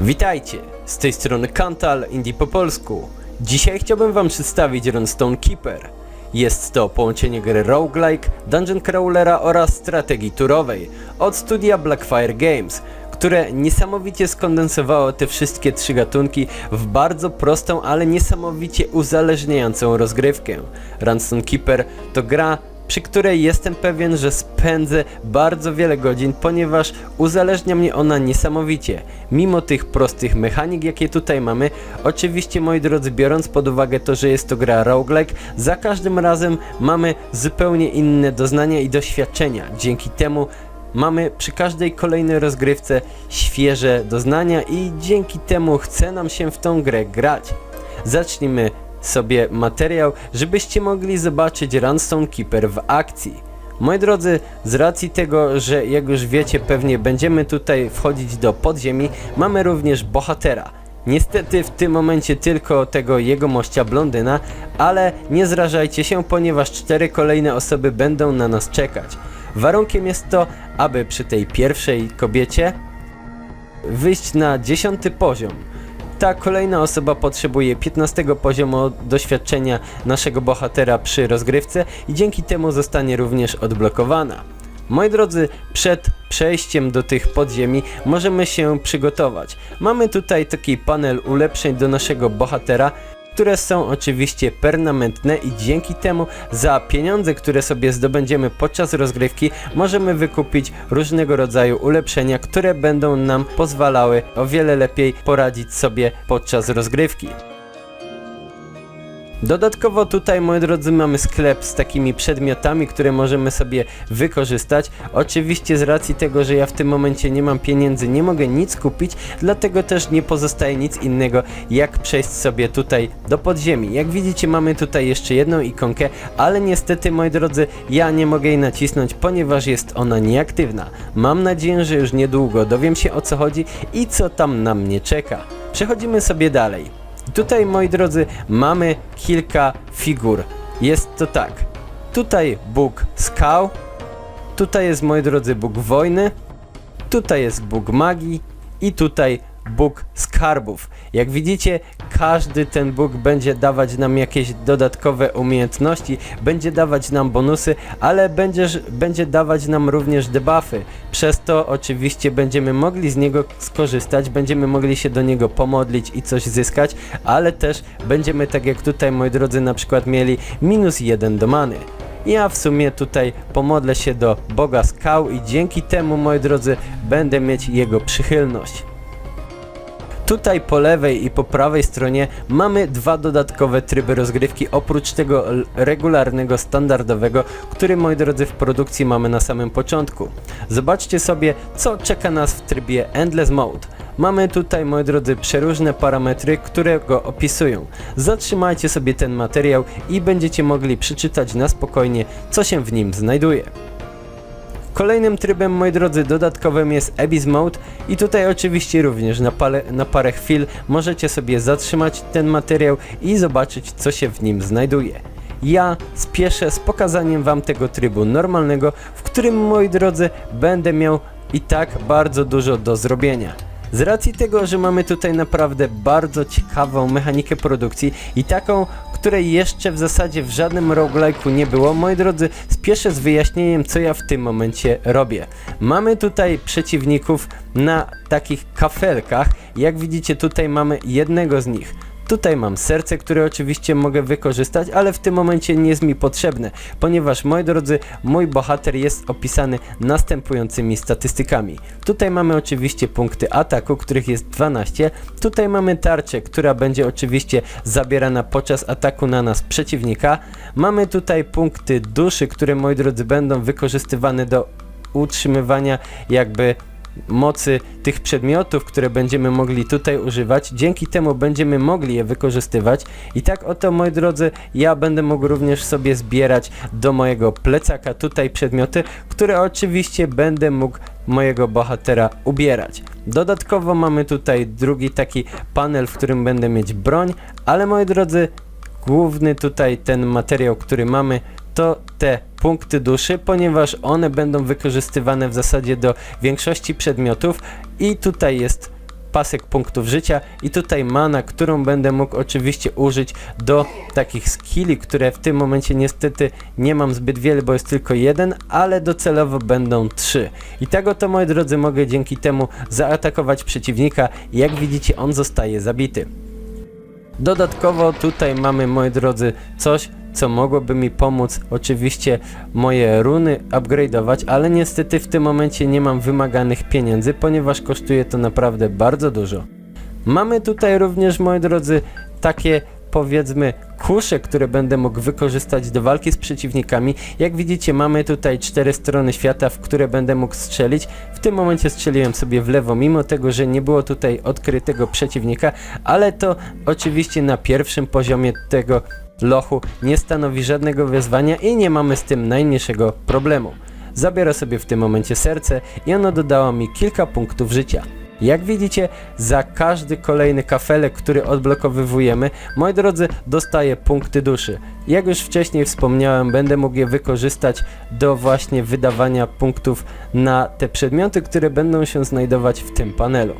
Witajcie, z tej strony Kantal Indie po polsku. Dzisiaj chciałbym wam przedstawić Runestone Keeper. Jest to połączenie gry roguelike, dungeon crawlera oraz strategii turowej od studia Blackfire Games, które niesamowicie skondensowało te wszystkie trzy gatunki w bardzo prostą, ale niesamowicie uzależniającą rozgrywkę. Runestone Keeper to gra przy której jestem pewien, że spędzę bardzo wiele godzin, ponieważ uzależnia mnie ona niesamowicie. Mimo tych prostych mechanik, jakie tutaj mamy, oczywiście moi drodzy, biorąc pod uwagę to, że jest to gra roguelike, za każdym razem mamy zupełnie inne doznania i doświadczenia. Dzięki temu mamy przy każdej kolejnej rozgrywce świeże doznania i dzięki temu chce nam się w tą grę grać. Zacznijmy sobie materiał, żebyście mogli zobaczyć Runstone Keeper w akcji. Moi drodzy, z racji tego, że jak już wiecie, pewnie będziemy tutaj wchodzić do podziemi, mamy również bohatera. Niestety w tym momencie tylko tego jego mościa blondyna, ale nie zrażajcie się, ponieważ cztery kolejne osoby będą na nas czekać. Warunkiem jest to, aby przy tej pierwszej kobiecie wyjść na dziesiąty poziom. Ta kolejna osoba potrzebuje 15 poziomu doświadczenia naszego bohatera przy rozgrywce i dzięki temu zostanie również odblokowana. Moi drodzy, przed przejściem do tych podziemi możemy się przygotować. Mamy tutaj taki panel ulepszeń do naszego bohatera, które są oczywiście permanentne i dzięki temu za pieniądze, które sobie zdobędziemy podczas rozgrywki, możemy wykupić różnego rodzaju ulepszenia, które będą nam pozwalały o wiele lepiej poradzić sobie podczas rozgrywki. Dodatkowo tutaj, moi drodzy, mamy sklep z takimi przedmiotami, które możemy sobie wykorzystać. Oczywiście z racji tego, że ja w tym momencie nie mam pieniędzy, nie mogę nic kupić, dlatego też nie pozostaje nic innego, jak przejść sobie tutaj do podziemi. Jak widzicie, mamy tutaj jeszcze jedną ikonkę, ale niestety, moi drodzy, ja nie mogę jej nacisnąć, ponieważ jest ona nieaktywna. Mam nadzieję, że już niedługo dowiem się o co chodzi i co tam na mnie czeka. Przechodzimy sobie dalej. Tutaj, moi drodzy, mamy kilka figur. Jest to tak. Tutaj Bóg skał. Tutaj jest, moi drodzy, Bóg wojny. Tutaj jest Bóg magii. I tutaj Bóg skarbów. Jak widzicie, każdy ten Bóg będzie dawać nam jakieś dodatkowe umiejętności, będzie dawać nam bonusy, ale będziesz, będzie dawać nam również debuffy. Przez to oczywiście będziemy mogli z niego skorzystać, będziemy mogli się do niego pomodlić i coś zyskać, ale też będziemy tak jak tutaj moi drodzy na przykład mieli minus jeden do many. Ja w sumie tutaj pomodlę się do Boga skał i dzięki temu moi drodzy będę mieć jego przychylność. Tutaj po lewej i po prawej stronie mamy dwa dodatkowe tryby rozgrywki oprócz tego regularnego, standardowego, który moi drodzy w produkcji mamy na samym początku. Zobaczcie sobie co czeka nas w trybie Endless Mode. Mamy tutaj moi drodzy przeróżne parametry, które go opisują. Zatrzymajcie sobie ten materiał i będziecie mogli przeczytać na spokojnie co się w nim znajduje. Kolejnym trybem, moi drodzy, dodatkowym jest Abyss Mode i tutaj oczywiście również na, pale, na parę chwil możecie sobie zatrzymać ten materiał i zobaczyć, co się w nim znajduje. Ja spieszę z pokazaniem wam tego trybu normalnego, w którym, moi drodzy, będę miał i tak bardzo dużo do zrobienia. Z racji tego, że mamy tutaj naprawdę bardzo ciekawą mechanikę produkcji i taką, której jeszcze w zasadzie w żadnym roguelike'u nie było, moi drodzy, spieszę z wyjaśnieniem, co ja w tym momencie robię. Mamy tutaj przeciwników na takich kafelkach, jak widzicie tutaj mamy jednego z nich. Tutaj mam serce, które oczywiście mogę wykorzystać, ale w tym momencie nie jest mi potrzebne, ponieważ moi drodzy, mój bohater jest opisany następującymi statystykami. Tutaj mamy oczywiście punkty ataku, których jest 12. Tutaj mamy tarczę, która będzie oczywiście zabierana podczas ataku na nas przeciwnika. Mamy tutaj punkty duszy, które moi drodzy będą wykorzystywane do utrzymywania jakby mocy tych przedmiotów, które będziemy mogli tutaj używać. Dzięki temu będziemy mogli je wykorzystywać. I tak oto, moi drodzy, ja będę mógł również sobie zbierać do mojego plecaka tutaj przedmioty, które oczywiście będę mógł mojego bohatera ubierać. Dodatkowo mamy tutaj drugi taki panel, w którym będę mieć broń, ale moi drodzy, główny tutaj ten materiał, który mamy, to te punkty duszy, ponieważ one będą wykorzystywane w zasadzie do większości przedmiotów i tutaj jest pasek punktów życia i tutaj mana, którą będę mógł oczywiście użyć do takich skilli, które w tym momencie niestety nie mam zbyt wiele, bo jest tylko jeden, ale docelowo będą trzy. I tak oto moi drodzy mogę dzięki temu zaatakować przeciwnika i jak widzicie on zostaje zabity. Dodatkowo tutaj mamy moi drodzy coś, co mogłoby mi pomóc oczywiście moje runy upgrade'ować, ale niestety w tym momencie nie mam wymaganych pieniędzy, ponieważ kosztuje to naprawdę bardzo dużo. Mamy tutaj również moi drodzy takie powiedzmy kusze, które będę mógł wykorzystać do walki z przeciwnikami. Jak widzicie mamy tutaj cztery strony świata, w które będę mógł strzelić. W tym momencie strzeliłem sobie w lewo, mimo tego, że nie było tutaj odkrytego przeciwnika, ale to oczywiście na pierwszym poziomie tego lochu nie stanowi żadnego wyzwania i nie mamy z tym najmniejszego problemu. Zabiorę sobie w tym momencie serce i ono dodało mi kilka punktów życia. Jak widzicie, za każdy kolejny kafelek, który odblokowywujemy, moi drodzy, dostaję punkty duszy. Jak już wcześniej wspomniałem, będę mógł je wykorzystać do właśnie wydawania punktów na te przedmioty, które będą się znajdować w tym panelu.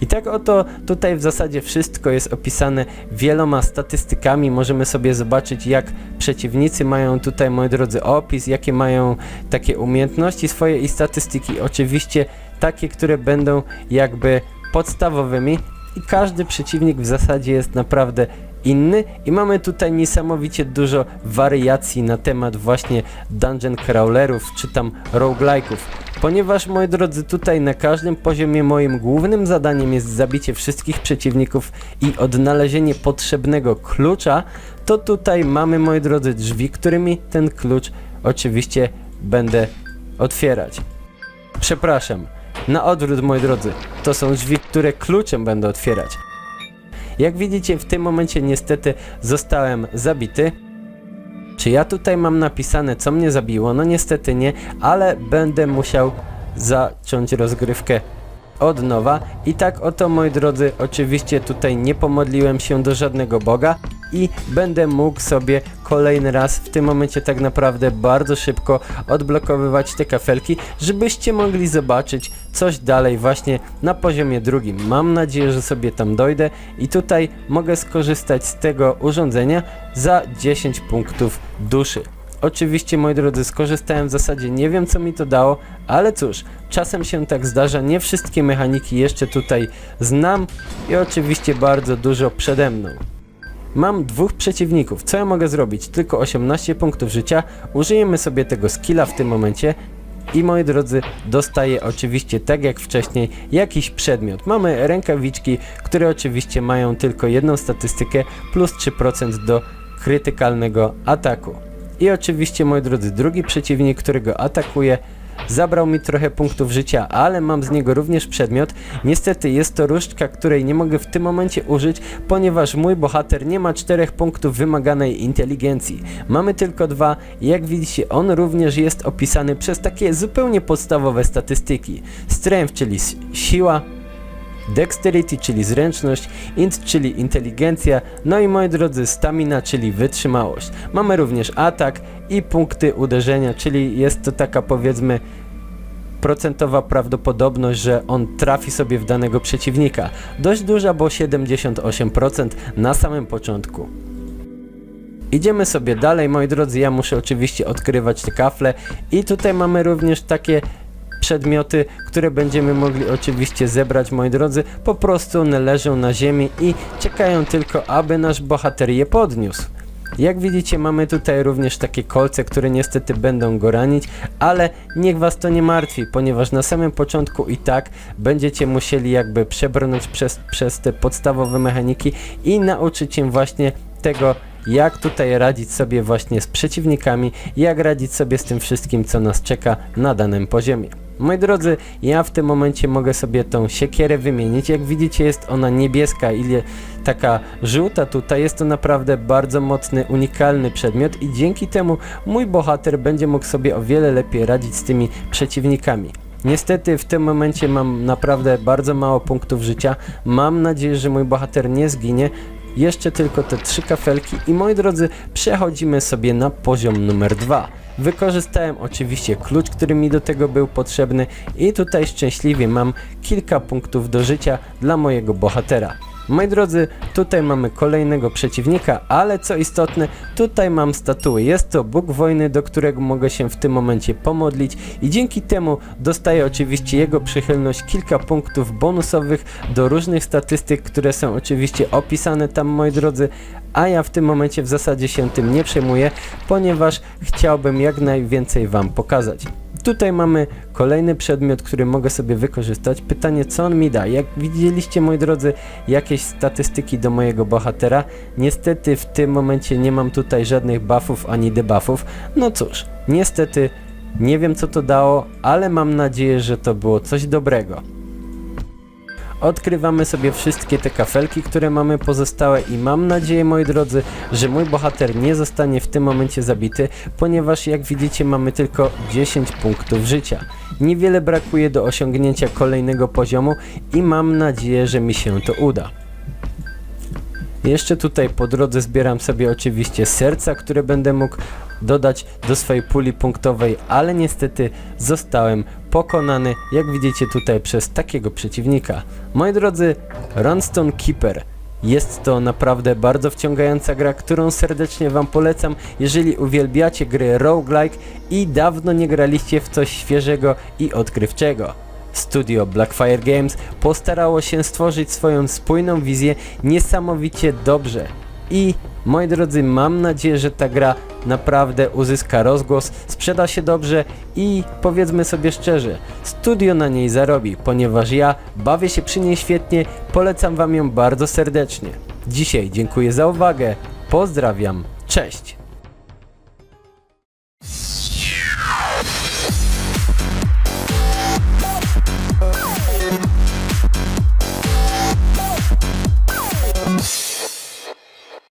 I tak oto tutaj w zasadzie wszystko jest opisane wieloma statystykami. Możemy sobie zobaczyć, jak przeciwnicy mają tutaj, moi drodzy, opis, jakie mają takie umiejętności swoje i statystyki. Oczywiście takie, które będą jakby podstawowymi i każdy przeciwnik w zasadzie jest naprawdę inny i mamy tutaj niesamowicie dużo wariacji na temat właśnie dungeon crawlerów czy tam roguelike'ów. Ponieważ moi drodzy tutaj na każdym poziomie moim głównym zadaniem jest zabicie wszystkich przeciwników i odnalezienie potrzebnego klucza, to tutaj mamy moi drodzy drzwi, którymi ten klucz oczywiście będę otwierać. Przepraszam, na odwrót moi drodzy, to są drzwi, które kluczem będę otwierać. Jak widzicie w tym momencie niestety zostałem zabity. Czy ja tutaj mam napisane co mnie zabiło? No niestety nie, ale będę musiał zacząć rozgrywkę od nowa. I tak oto moi drodzy, oczywiście tutaj nie pomodliłem się do żadnego boga i będę mógł sobie kolejny raz w tym momencie tak naprawdę bardzo szybko odblokowywać te kafelki, żebyście mogli zobaczyć coś dalej właśnie na poziomie drugim. Mam nadzieję, że sobie tam dojdę i tutaj mogę skorzystać z tego urządzenia za 10 punktów duszy. Oczywiście, moi drodzy, skorzystałem w zasadzie, nie wiem co mi to dało, ale cóż, czasem się tak zdarza, nie wszystkie mechaniki jeszcze tutaj znam i oczywiście bardzo dużo przede mną. Mam dwóch przeciwników, co ja mogę zrobić? Tylko 18 punktów życia, użyjemy sobie tego skilla w tym momencie i moi drodzy, dostaję oczywiście tak jak wcześniej jakiś przedmiot. Mamy rękawiczki, które oczywiście mają tylko jedną statystykę plus 3% do krytykalnego ataku. I oczywiście, moi drodzy, drugi przeciwnik, którego atakuję, zabrał mi trochę punktów życia, ale mam z niego również przedmiot. Niestety jest to różdżka, której nie mogę w tym momencie użyć, ponieważ mój bohater nie ma 4 punktów wymaganej inteligencji. Mamy tylko dwa i jak widzicie, on również jest opisany przez takie zupełnie podstawowe statystyki. Strength, czyli siła, Dexterity, czyli zręczność, int, czyli inteligencja, no i moi drodzy, stamina, czyli wytrzymałość. Mamy również atak i punkty uderzenia, czyli jest to taka powiedzmy procentowa prawdopodobność, że on trafi sobie w danego przeciwnika. Dość duża, bo 78% na samym początku. Idziemy sobie dalej, moi drodzy, ja muszę oczywiście odkrywać te kafle i tutaj mamy również takie przedmioty, które będziemy mogli oczywiście zebrać, moi drodzy, po prostu one leżą na ziemi i czekają tylko, aby nasz bohater je podniósł. Jak widzicie, mamy tutaj również takie kolce, które niestety będą go ranić, ale niech was to nie martwi, ponieważ na samym początku i tak będziecie musieli jakby przebrnąć przez, przez te podstawowe mechaniki i nauczyć się właśnie tego, jak tutaj radzić sobie właśnie z przeciwnikami, jak radzić sobie z tym wszystkim, co nas czeka na danym poziomie. Moi drodzy, ja w tym momencie mogę sobie tą siekierę wymienić. Jak widzicie, jest ona niebieska i taka żółta tutaj. Jest to naprawdę bardzo mocny, unikalny przedmiot i dzięki temu mój bohater będzie mógł sobie o wiele lepiej radzić z tymi przeciwnikami. Niestety w tym momencie mam naprawdę bardzo mało punktów życia. Mam nadzieję, że mój bohater nie zginie. Jeszcze tylko te trzy kafelki i moi drodzy, przechodzimy sobie na poziom numer dwa. Wykorzystałem oczywiście klucz, który mi do tego był potrzebny i tutaj szczęśliwie mam kilka punktów do życia dla mojego bohatera. Moi drodzy, tutaj mamy kolejnego przeciwnika, ale co istotne, tutaj mam statuę. Jest to Bóg wojny, do którego mogę się w tym momencie pomodlić i dzięki temu dostaję oczywiście jego przychylność, kilka punktów bonusowych do różnych statystyk, które są oczywiście opisane tam, moi drodzy, a ja w tym momencie w zasadzie się tym nie przejmuję, ponieważ chciałbym jak najwięcej Wam pokazać. Tutaj mamy kolejny przedmiot, który mogę sobie wykorzystać. Pytanie, co on mi da? Jak widzieliście, moi drodzy, jakieś statystyki do mojego bohatera? Niestety w tym momencie nie mam tutaj żadnych buffów ani debuffów. No cóż, niestety nie wiem co to dało, ale mam nadzieję, że to było coś dobrego. Odkrywamy sobie wszystkie te kafelki, które mamy pozostałe i mam nadzieję, moi drodzy, że mój bohater nie zostanie w tym momencie zabity, ponieważ jak widzicie mamy tylko 10 punktów życia. Niewiele brakuje do osiągnięcia kolejnego poziomu i mam nadzieję, że mi się to uda. Jeszcze tutaj po drodze zbieram sobie oczywiście serca, które będę mógł dodać do swojej puli punktowej, ale niestety zostałem pokonany, jak widzicie tutaj, przez takiego przeciwnika. Moi drodzy, Runstone Keeper. Jest to naprawdę bardzo wciągająca gra, którą serdecznie Wam polecam, jeżeli uwielbiacie gry roguelike i dawno nie graliście w coś świeżego i odkrywczego. Studio Blackfire Games postarało się stworzyć swoją spójną wizję niesamowicie dobrze. I moi drodzy, mam nadzieję, że ta gra naprawdę uzyska rozgłos, sprzeda się dobrze i powiedzmy sobie szczerze, studio na niej zarobi, ponieważ ja bawię się przy niej świetnie, polecam Wam ją bardzo serdecznie. Dzisiaj dziękuję za uwagę, pozdrawiam, cześć!